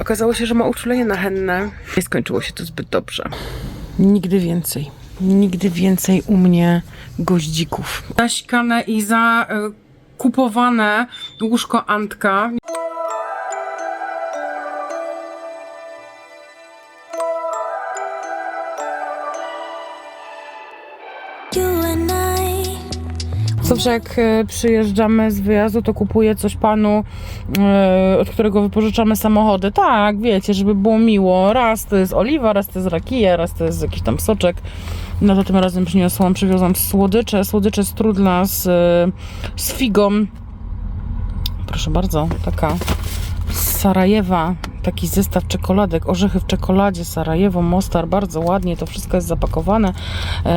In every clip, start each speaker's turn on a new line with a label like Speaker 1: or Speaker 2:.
Speaker 1: Okazało się, że ma uczulenie na hennę. Nie skończyło się to zbyt dobrze. Nigdy więcej. Nigdy więcej u mnie goździków. Zaśkane i za e, kupowane łóżko Antka. Zawsze jak e, przyjeżdżamy z wyjazdu, to kupuję coś panu, e, od którego wypożyczamy samochody. Tak, wiecie, żeby było miło. Raz to jest oliwa, raz to jest rakija, raz to jest jakiś tam soczek. No to tym razem przyniosłam, przywiozłam słodycze, słodycze strudla z, e, z figą. Proszę bardzo, taka z Sarajewa, taki zestaw czekoladek, orzechy w czekoladzie, Sarajewo, Mostar, bardzo ładnie to wszystko jest zapakowane,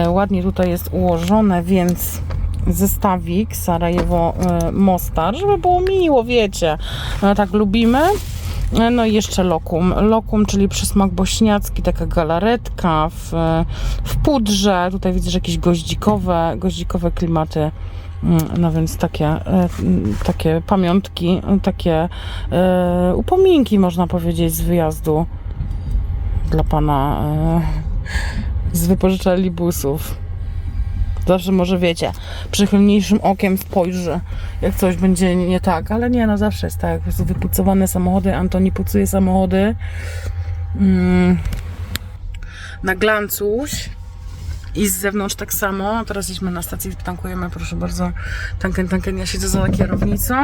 Speaker 1: ładnie tutaj jest ułożone, więc zestawik Sarajewo, e, Mostar, żeby było miło, wiecie, no, tak lubimy. E, No i jeszcze lokum. Lokum, czyli przysmak bośniacki, taka galaretka w, w pudrze. Tutaj widzę, że jakieś goździkowe, goździkowe klimaty. Mm, No więc takie, e, mm, takie pamiątki, takie upominki, można powiedzieć, z wyjazdu dla pana z wypożyczalni busów. Zawsze może wiecie, przychylniejszym okiem spojrzy, jak coś będzie nie tak, ale nie, no zawsze jest tak. Po prostu wypucowane samochody, Antoni pucuje samochody. Mm, na glancuś. I z zewnątrz tak samo. Teraz jesteśmy na stacji, tankujemy, proszę bardzo. Tanken, tanken, ja siedzę za kierownicą.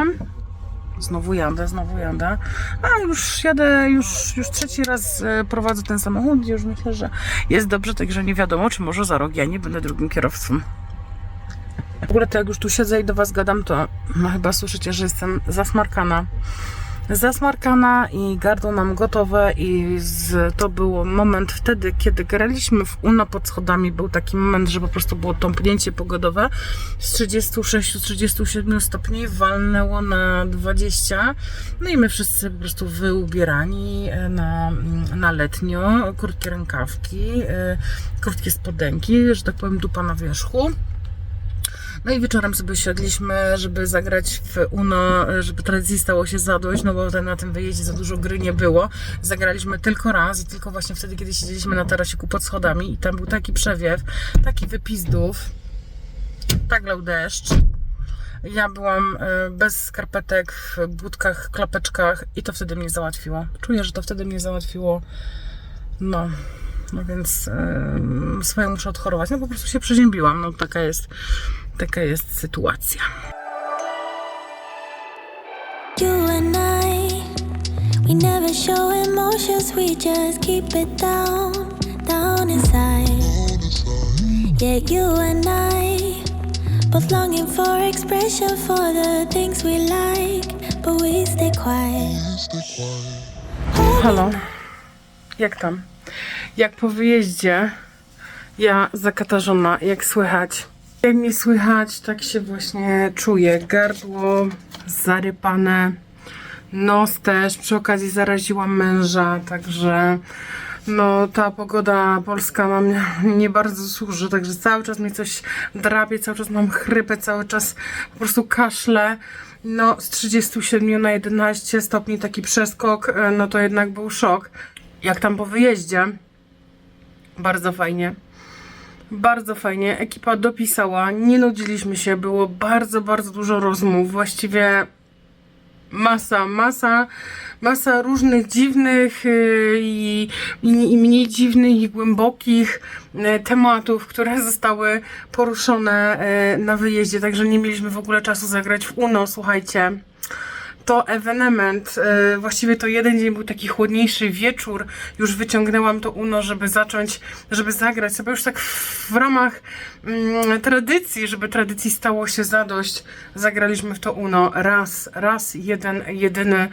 Speaker 1: Znowu jadę, znowu jadę. A już jadę, już, już trzeci raz e, prowadzę ten samochód. Już myślę, że jest dobrze, także nie wiadomo, czy może za rok ja nie będę drugim kierowcą. W ogóle to jak już tu siedzę i do Was gadam, to no, chyba słyszycie, że jestem zasmarkana. Zasmarkana i gardło mam gotowe i z, to był moment wtedy, kiedy graliśmy w UNO pod schodami. Był taki moment, że po prostu było tąpnięcie pogodowe. Z 36-37 stopni walnęło na 20. No i my wszyscy po prostu wyubierani e, na, na letnio. Krótkie rękawki, e, krótkie spodenki, że tak powiem dupa na wierzchu. No i wieczorem sobie siedliśmy, żeby zagrać w UNO, żeby tradycji stało się zadość, no bo na tym wyjeździe za dużo gry nie było. Zagraliśmy tylko raz i tylko właśnie wtedy, kiedy siedzieliśmy na tarasiku pod schodami i tam był taki przewiew, taki wypizdów, tak lał deszcz. Ja byłam e, bez skarpetek, w budkach, klapeczkach i to wtedy mnie załatwiło. Czuję, że to wtedy mnie załatwiło. No, no więc swoje muszę odchorować. No po prostu się przeziębiłam. No taka jest, taka jest sytuacja.
Speaker 2: you and I, we never show emotions, we just keep it down, down inside. Yeah, you and I, both longing for expression for the things we like, but we stay quiet.
Speaker 1: Halo, jak tam? Jak po wyjeździe, ja zakatarzona, jak słychać. Jak mnie słychać, tak się właśnie czuję. Gardło zarypane, nos też. Przy okazji zaraziłam męża, także no ta pogoda polska nie, nie bardzo służy, także cały czas mnie coś drapie, cały czas mam chrypę, cały czas po prostu kaszle. No z 37 na 11 stopni taki przeskok, e, no to jednak był szok. Jak tam po wyjeździe? Bardzo fajnie. Bardzo fajnie. Ekipa dopisała, nie nudziliśmy się, było bardzo, bardzo dużo rozmów. Właściwie masa, masa, masa różnych dziwnych yy, i, i, mniej dziwnych i głębokich yy, tematów, które zostały poruszone yy, na wyjeździe, także nie mieliśmy w ogóle czasu zagrać w UNO, słuchajcie to ewenement. e, Właściwie to jeden dzień był taki chłodniejszy wieczór. Już wyciągnęłam to UNO, żeby zacząć, żeby zagrać sobie już tak w ramach mm, tradycji, żeby tradycji stało się zadość. Zagraliśmy w to UNO raz, raz, jeden, jedyny.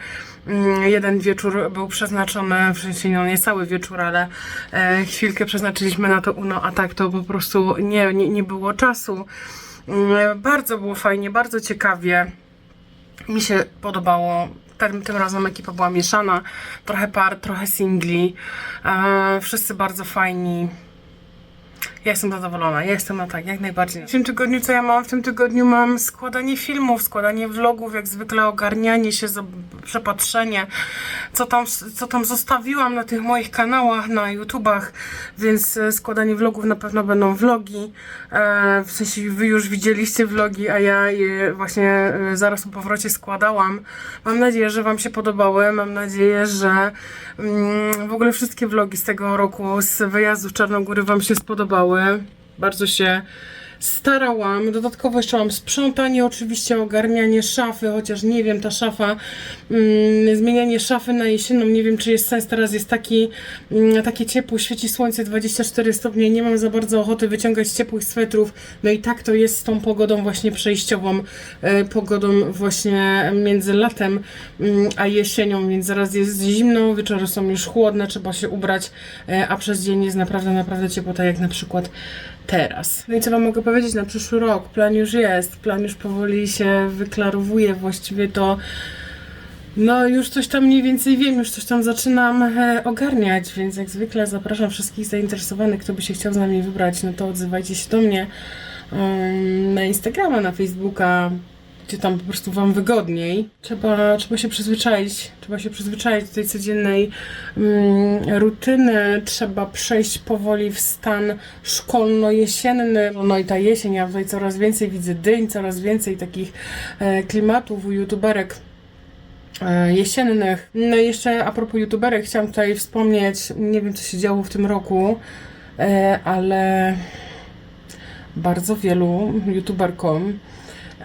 Speaker 1: mm, Jeden wieczór był przeznaczony, w sensie no nie cały wieczór, ale e, chwilkę przeznaczyliśmy na to UNO, a tak to po prostu nie, nie, nie było czasu. Mm, Bardzo było fajnie, bardzo ciekawie mi się podobało. Tym, tym razem ekipa była mieszana. Trochę par, trochę singli. E, wszyscy bardzo fajni. Ja jestem zadowolona, ja jestem na tak, jak najbardziej. W tym tygodniu, co ja mam? W tym tygodniu mam składanie filmów, składanie vlogów, jak zwykle ogarnianie się, przepatrzenie, co tam, co tam zostawiłam na tych moich kanałach, na YouTubach, więc e, składanie vlogów na pewno będą vlogi. E, w sensie wy już widzieliście vlogi, a ja je właśnie e, zaraz po powrocie składałam. Mam nadzieję, że Wam się podobały. Mam nadzieję, że mm, w ogóle wszystkie vlogi z tego roku, z wyjazdu w Czarnogóry Wam się spodobały. Bardzo się starałam. Dodatkowo jeszcze mam sprzątanie, oczywiście ogarnianie szafy, chociaż nie wiem, ta szafa, mm, zmienianie szafy na jesienną, nie wiem czy jest sens, teraz jest taki, mm, takie ciepło, świeci słońce 24 stopnie, nie mam za bardzo ochoty wyciągać ciepłych swetrów, no i tak to jest z tą pogodą właśnie przejściową, e, pogodą właśnie między latem mm, a jesienią, więc zaraz jest zimno, wieczory są już chłodne, trzeba się ubrać, e, a przez dzień jest naprawdę, naprawdę ciepło, tak jak na przykład teraz. No i co Wam mogę powiedzieć na przyszły rok? Plan już jest, plan już powoli się wyklarowuje, właściwie to no już coś tam mniej więcej wiem, już coś tam zaczynam e, ogarniać, więc jak zwykle zapraszam wszystkich zainteresowanych, kto by się chciał z nami wybrać, no to odzywajcie się do mnie em, na Instagrama, na Facebooka, gdzie tam po prostu Wam wygodniej. Trzeba, trzeba się przyzwyczaić, trzeba się przyzwyczaić do tej codziennej mm, rutyny, trzeba przejść powoli w stan szkolno-jesienny. No i ta jesień, ja tutaj coraz więcej widzę dyń, coraz więcej takich e, klimatów u youtuberek e, jesiennych. No i jeszcze a propos youtuberek, chciałam tutaj wspomnieć, nie wiem co się działo w tym roku, e, ale bardzo wielu youtuberkom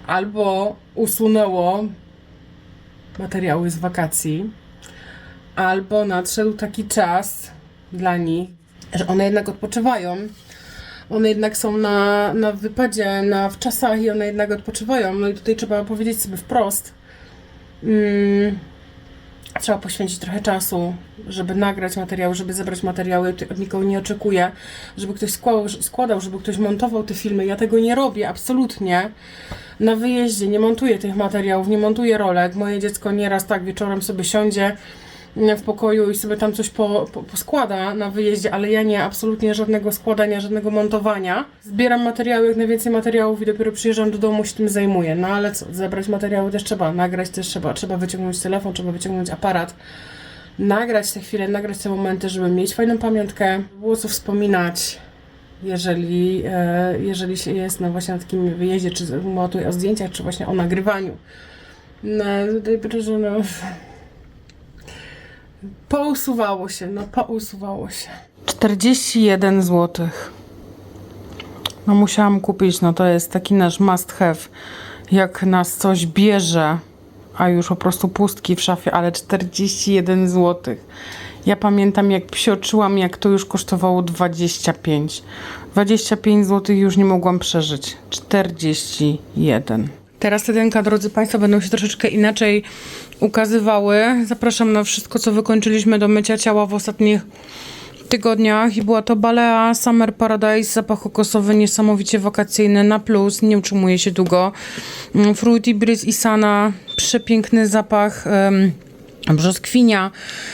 Speaker 1: albo usunęło materiały z wakacji, albo nadszedł taki czas dla nich, że one jednak odpoczywają. One jednak są na, na wypadzie, na wczasach i one jednak odpoczywają. No i tutaj trzeba powiedzieć sobie wprost, mm, trzeba poświęcić trochę czasu, żeby nagrać materiały, żeby zebrać materiały. Od nikogo nie oczekuję, żeby ktoś składał, składał, żeby ktoś montował te filmy. Ja tego nie robię, absolutnie. Na wyjeździe nie montuję tych materiałów, nie montuję rolek. Moje dziecko nieraz tak wieczorem sobie siądzie w pokoju i sobie tam coś po, po, poskłada na wyjeździe, ale ja nie, absolutnie żadnego składania, żadnego montowania. Zbieram materiały, jak najwięcej materiałów i dopiero przyjeżdżam do domu, się tym zajmuję. No ale co, zebrać materiały też trzeba, nagrać też trzeba, trzeba wyciągnąć telefon, trzeba wyciągnąć aparat, nagrać te chwile, nagrać te momenty, żeby mieć fajną pamiątkę, było co wspominać. Jeżeli, e, jeżeli się jest na właśnie na takim wyjeździe, czy mowa o zdjęciach, czy właśnie o nagrywaniu. No, tutaj proszę, no, Pousuwało się, no pousuwało się. 41 zł. No musiałam kupić, no to jest taki nasz must have. Jak nas coś bierze, a już po prostu pustki w szafie, ale 41 zł. Ja pamiętam jak psioczyłam, jak to już kosztowało 25. 25 zł już nie mogłam przeżyć. 41. Teraz te denka, drodzy Państwo, będą się troszeczkę inaczej ukazywały. Zapraszam na wszystko, co wykończyliśmy do mycia ciała w ostatnich tygodniach i była to Balea Summer Paradise, zapach kokosowy, niesamowicie wakacyjny, na plus, nie utrzymuje się długo. Mm, Fruity Breeze i Sana, przepiękny zapach. em, Brzoskwinia,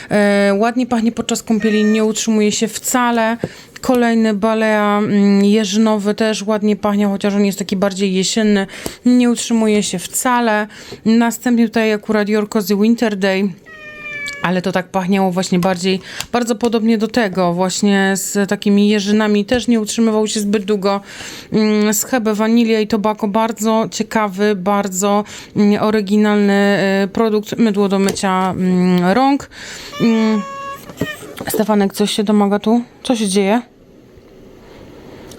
Speaker 1: e, ładnie pachnie podczas kąpieli, nie utrzymuje się wcale. Kolejny balea mm, jeżynowy też ładnie pachnie, chociaż on jest taki bardziej jesienny, nie utrzymuje się wcale. Następnie tutaj akurat Your Cozy Winter Day. Ale to tak pachniało właśnie bardziej, bardzo podobnie do tego, właśnie z takimi jeżynami, też nie utrzymywał się zbyt długo. Mm, Z Hebe Vanilla i Tobacco, bardzo ciekawy, bardzo mm, oryginalny e, produkt, mydło do mycia mm, rąk. Stefanek, coś się domaga tu? Co się dzieje?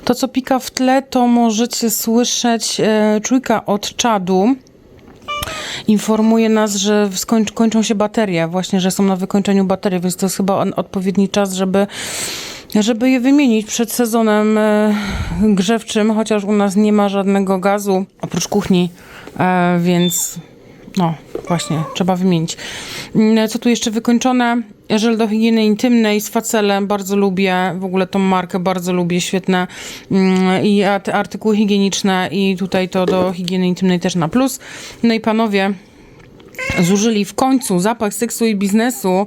Speaker 1: To, co pika w tle, to możecie słyszeć e, czujka od czadu informuje nas, że skończ, kończą się baterie, właśnie, że są na wykończeniu baterii, więc to jest chyba odpowiedni czas, żeby, żeby je wymienić przed sezonem e, grzewczym, chociaż u nas nie ma żadnego gazu oprócz kuchni, e, więc no właśnie, trzeba wymienić. Mm, Co tu jeszcze wykończone? Żel do higieny intymnej z facelem, bardzo lubię, w ogóle tą markę bardzo lubię, świetne mm, i art- artykuły higieniczne i tutaj to do higieny intymnej też na plus. No i panowie, zużyli w końcu zapach seksu i biznesu.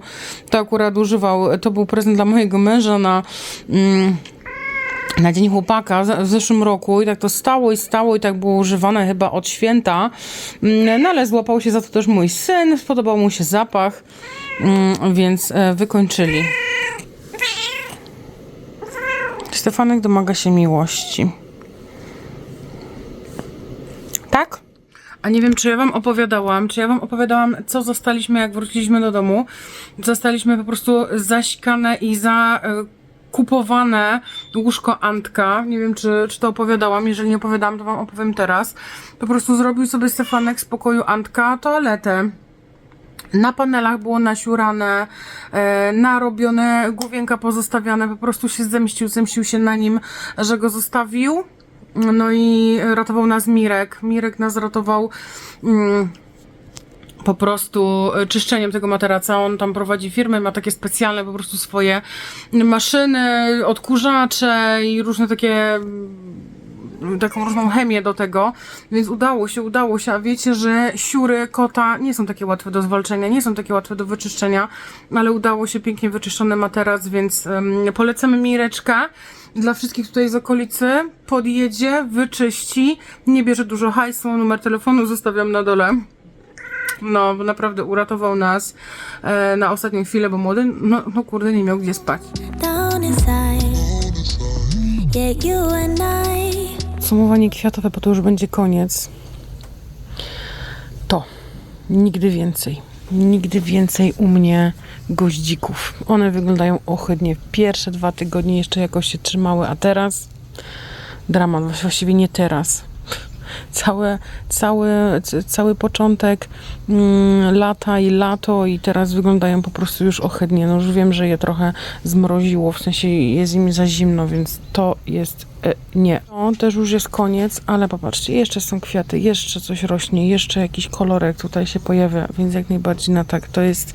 Speaker 1: To akurat używał, to był prezent dla mojego męża na, mm, na dzień chłopaka w zeszłym roku i tak to stało i stało i tak było używane chyba od święta. Mm, No ale złapał się za to też mój syn, spodobał mu się zapach, więc e, wykończyli. Stefanek domaga się miłości. Tak? A nie wiem, czy ja wam opowiadałam, czy ja wam opowiadałam, co zostaliśmy, jak wróciliśmy do domu. Zostaliśmy po prostu zasikane i za e, łóżko Antka. Nie wiem, czy, czy to opowiadałam. Jeżeli nie opowiadałam, to wam opowiem teraz. Po prostu zrobił sobie Stefanek z pokoju Antka toaletę. Na panelach było nasiurane, e, narobione, główienka pozostawiane, po prostu się zemścił, zemścił się na nim, że go zostawił. No i ratował nas Mirek. Mirek nas ratował mm, po prostu e, czyszczeniem tego materaca. On tam prowadzi firmy, ma takie specjalne po prostu swoje maszyny, odkurzacze i różne takie taką różną chemię do tego, więc udało się, udało się, a wiecie, że siury kota nie są takie łatwe do zwalczenia, nie są takie łatwe do wyczyszczenia, ale udało się pięknie wyczyszczony materac, więc um, polecamy Mireczka dla wszystkich tutaj z okolicy, podjedzie, wyczyści, nie bierze dużo hajsu, numer telefonu zostawiam na dole. No, naprawdę uratował nas e, na ostatnią chwilę, bo młody, no, no kurde, nie miał gdzie spać.
Speaker 2: down inside. Yeah, you and I.
Speaker 1: Podsumowanie kwiatowe, bo to już będzie koniec. To nigdy więcej. Nigdy więcej u mnie goździków. One wyglądają ohydnie. Pierwsze dwa tygodnie jeszcze jakoś się trzymały, a teraz dramat. Właściwie nie teraz. Całe, cały, c- cały początek mm, lata i lato i teraz wyglądają po prostu już ohydnie. No już wiem, że je trochę zmroziło, w sensie jest im za zimno, więc to jest e, nie. No, też już jest koniec, ale popatrzcie, jeszcze są kwiaty, jeszcze coś rośnie, jeszcze jakiś kolorek tutaj się pojawia, więc jak najbardziej na tak. To jest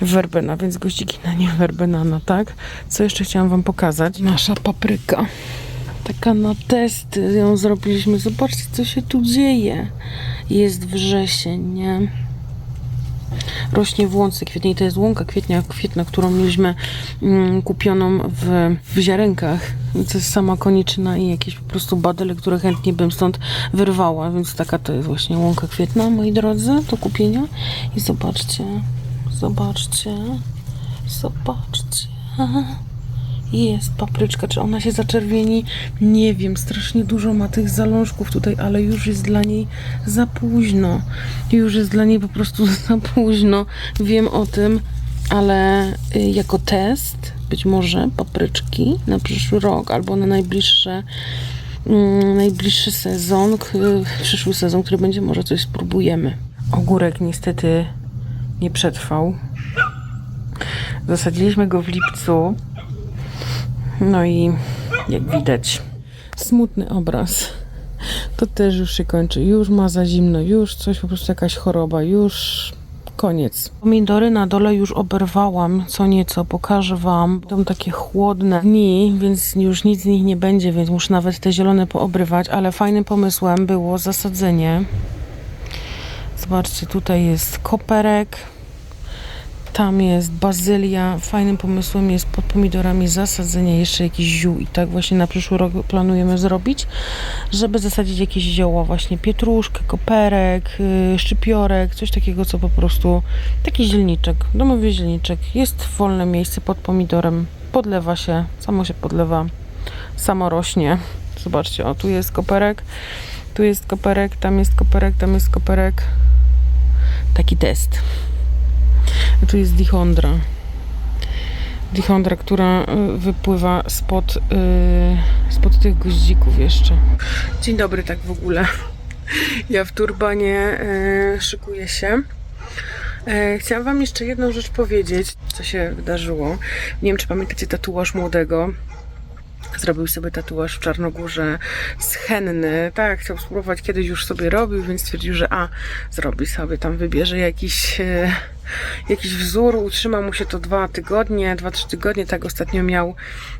Speaker 1: werbena, więc gościki na nie werbena na tak. Co jeszcze chciałam wam pokazać? Nasza papryka. Taka na testy ją zrobiliśmy. Zobaczcie, co się tu dzieje. Jest wrzesień, nie? Rośnie w łące kwietnej. To jest łąka kwietnia, kwietna, którą mieliśmy mm, kupioną w, w ziarenkach. To jest sama koniczyna i jakieś po prostu badyle, które chętnie bym stąd wyrwała. Więc taka to jest właśnie łąka kwietna, moi drodzy, do kupienia. I zobaczcie, zobaczcie, zobaczcie. Jest papryczka, czy ona się zaczerwieni? Nie wiem, strasznie dużo ma tych zalążków tutaj, ale już jest dla niej za późno. Już jest dla niej po prostu za późno. Wiem o tym, ale y, jako test być może papryczki na przyszły rok albo na najbliższe mm, najbliższy sezon, przyszły sezon, który będzie, może coś spróbujemy. Ogórek niestety nie przetrwał. Zasadziliśmy go w lipcu. No i jak widać, smutny obraz. To też już się kończy. Już ma za zimno, już coś, po prostu jakaś choroba, już koniec. Pomidory na dole już oberwałam co nieco, pokażę wam. Będą takie chłodne dni, więc już nic z nich nie będzie, więc muszę nawet te zielone poobrywać, ale fajnym pomysłem było zasadzenie. Zobaczcie, tutaj jest koperek. Tam jest bazylia. Fajnym pomysłem jest pod pomidorami zasadzenie jeszcze jakichś ziół i tak właśnie na przyszły rok planujemy zrobić, żeby zasadzić jakieś zioła, właśnie pietruszkę, koperek, yy, szczypiorek, coś takiego, co po prostu taki zielniczek, domowy zielniczek. Jest wolne miejsce pod pomidorem, podlewa się, samo się podlewa, samo rośnie. Zobaczcie, o tu jest koperek, tu jest koperek, tam jest koperek, tam jest koperek. Taki test. Tu jest dichondra. Dichondra, która y, wypływa spod, y, spod tych goździków jeszcze. Dzień dobry, tak w ogóle. Ja w turbanie y, szykuję się. E, Chciałam Wam jeszcze jedną rzecz powiedzieć, co się wydarzyło. Nie wiem, czy pamiętacie tatuaż młodego. Zrobił sobie tatuaż w Czarnogórze z henny. Tak, chciał spróbować, kiedyś już sobie robił, więc stwierdził, że a, zrobi sobie tam, wybierze jakiś, e, jakiś wzór, utrzyma mu się to dwa tygodnie, dwa, trzy tygodnie, tak ostatnio miał,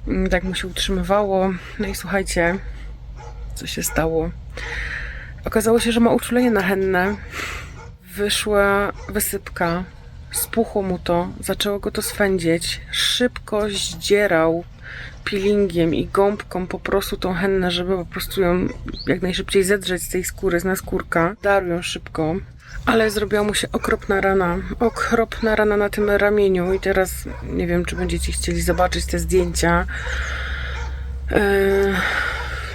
Speaker 1: mm, tak mu się utrzymywało. No i słuchajcie, co się stało. Okazało się, że ma uczulenie na hennę. Wyszła wysypka Spuchło mu to, zaczęło go to swędzieć. Szybko zdzierał peelingiem i gąbką po prostu tą hennę, żeby po prostu ją jak najszybciej zedrzeć z tej skóry, z naskórka. Darł ją szybko. Ale zrobiła mu się okropna rana. Okropna rana na tym ramieniu. I teraz nie wiem, czy będziecie chcieli zobaczyć te zdjęcia. Eee,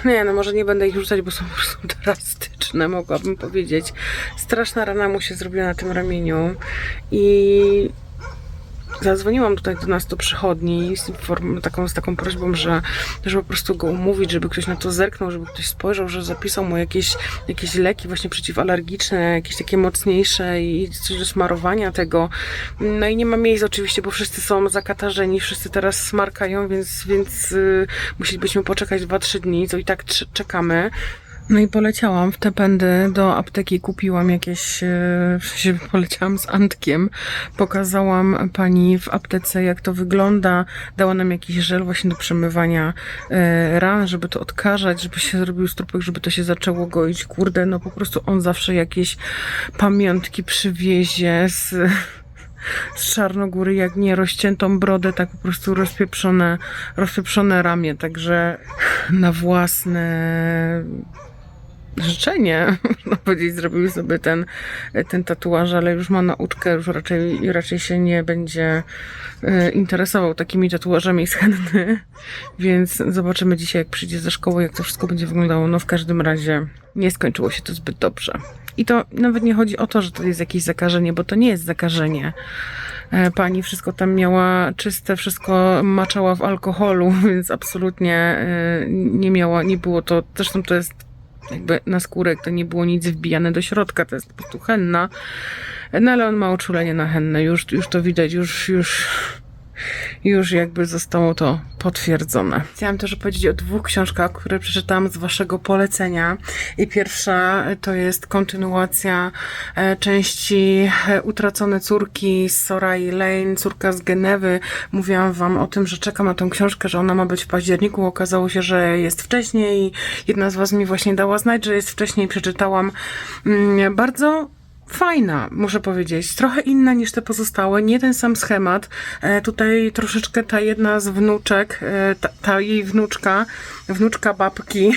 Speaker 1: nie, no może nie będę ich rzucać, bo są po prostu drastyczne, mogłabym powiedzieć. Straszna rana mu się zrobiła na tym ramieniu. I zadzwoniłam tutaj do nas do przychodni z, taką, z taką prośbą, że, że po prostu go umówić, żeby ktoś na to zerknął, żeby ktoś spojrzał, że zapisał mu jakieś, jakieś leki właśnie przeciwalergiczne, jakieś takie mocniejsze i coś do smarowania tego. No i nie ma miejsc oczywiście, bo wszyscy są zakatarzeni, wszyscy teraz smarkają, więc, więc yy, musielibyśmy poczekać 2-3 dni, to i tak czekamy. No i poleciałam w te pędy do apteki, kupiłam jakieś, e, poleciałam z Antkiem, pokazałam pani w aptece jak to wygląda, dała nam jakiś żel właśnie do przemywania e, ran, żeby to odkażać, żeby się zrobił strupek, żeby to się zaczęło goić. Kurde, no po prostu on zawsze jakieś pamiątki przywiezie z z Czarnogóry, jak nie rozciętą brodę, tak po prostu rozpieprzone, rozpieprzone ramię, także na własne życzenie, można powiedzieć, zrobił sobie ten, ten tatuaż, ale już ma nauczkę, już raczej, raczej się nie będzie e, interesował takimi tatuażami z henny, więc zobaczymy dzisiaj, jak przyjdzie ze szkoły, jak to wszystko będzie wyglądało. No w każdym razie nie skończyło się to zbyt dobrze. I to nawet nie chodzi o to, że to jest jakieś zakażenie, bo to nie jest zakażenie. E, Pani wszystko tam miała czyste, wszystko maczała w alkoholu, więc absolutnie e, nie miała, nie było to, zresztą to jest jakby na skórek, to nie było nic wbijane do środka, to jest po prostu henna. No ale on ma uczulenie na hennę, już, już to widać, już, już, już jakby zostało to potwierdzone. Chciałam też opowiedzieć o dwóch książkach, które przeczytałam z waszego polecenia. I pierwsza to jest kontynuacja e, części e, Utracone córki z Sorai Lane, córka z Genewy. Mówiłam wam o tym, że czekam na tą książkę, że ona ma być w październiku. Okazało się, że jest wcześniej. Jedna z was mi właśnie dała znać, że jest wcześniej. Przeczytałam mm, bardzo fajna, muszę powiedzieć. Trochę inna niż te pozostałe, nie ten sam schemat. E, tutaj troszeczkę ta jedna z wnuczek, e, ta, ta jej wnuczka, wnuczka babki,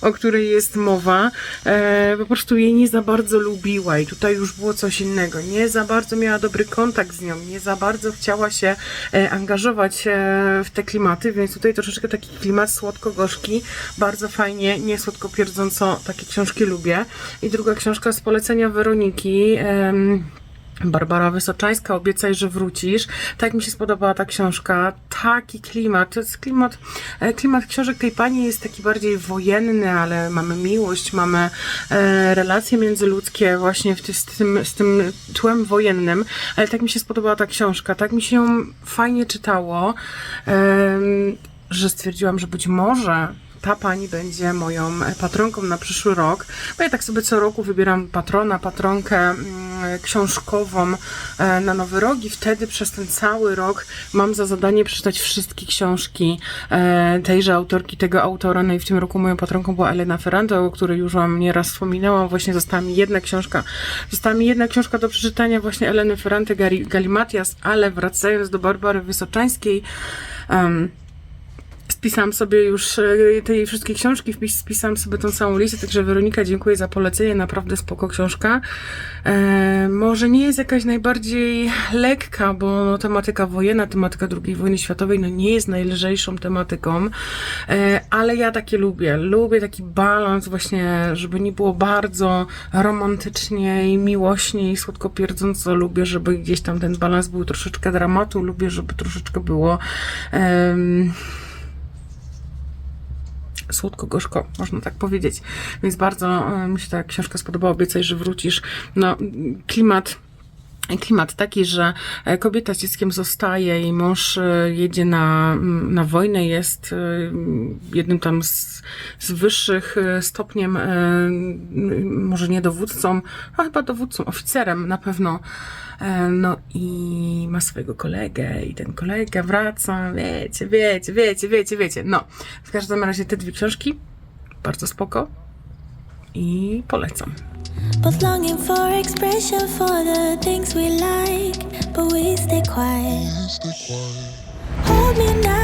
Speaker 1: o której jest mowa, e, po prostu jej nie za bardzo lubiła i tutaj już było coś innego. Nie za bardzo miała dobry kontakt z nią, nie za bardzo chciała się e, angażować e, w te klimaty, więc tutaj troszeczkę taki klimat słodko-gorzki, bardzo fajnie, nie słodko-pierdząco, takie książki lubię. I druga książka z polecenia Weroniki, em, Barbara Wysoczańska, obiecaj, że wrócisz. Tak mi się spodobała ta książka. Taki klimat. To jest klimat, e, klimat książek tej pani jest taki bardziej wojenny, ale mamy miłość, mamy e, relacje międzyludzkie właśnie w ty, z, tym, z tym tłem wojennym. Ale tak mi się spodobała ta książka. Tak mi się ją fajnie czytało, em, że stwierdziłam, że być może ta pani będzie moją e, patronką na przyszły rok, bo ja tak sobie co roku wybieram patrona, patronkę mm, książkową e, na nowy rok i wtedy przez ten cały rok mam za zadanie przeczytać wszystkie książki e, tejże autorki, tego autora. No i w tym roku moją patronką była Elena Ferrando, o której już wam nieraz wspominałam. Właśnie została mi jedna książka, została mi jedna książka do przeczytania właśnie Eleny Ferrante Galimatias, ale wracając do Barbary Wysoczańskiej, em, Spisałam sobie już e, te wszystkie książki, spisałam sobie tą całą listę, także Weronika, dziękuję za polecenie, naprawdę spoko książka. E, może nie jest jakaś najbardziej lekka, bo no, tematyka wojenna, tematyka II wojny światowej, no nie jest najlżejszą tematyką, e, ale ja takie lubię. Lubię taki balans właśnie, żeby nie było bardzo romantycznie i miłośnie i słodko pierdząco. Lubię, żeby gdzieś tam ten balans był troszeczkę dramatu, lubię, żeby troszeczkę było słodko-gorzko, można tak powiedzieć. Więc bardzo e, mi się ta książka spodobała. Obiecaj, że wrócisz. No, klimat klimat taki, że e, kobieta z dzieckiem zostaje i mąż e, jedzie na, na wojnę, jest e, jednym tam z, z wyższych stopniem, może nie dowódcą, a chyba dowódcą, oficerem na pewno. No i ma swojego kolegę i ten kolega wraca, wiecie, wiecie, wiecie, wiecie, wiecie. No, w każdym razie te dwie książki, bardzo spoko i polecam.
Speaker 2: Both longing for expression for the things we like, but we stay quiet. Hold me now.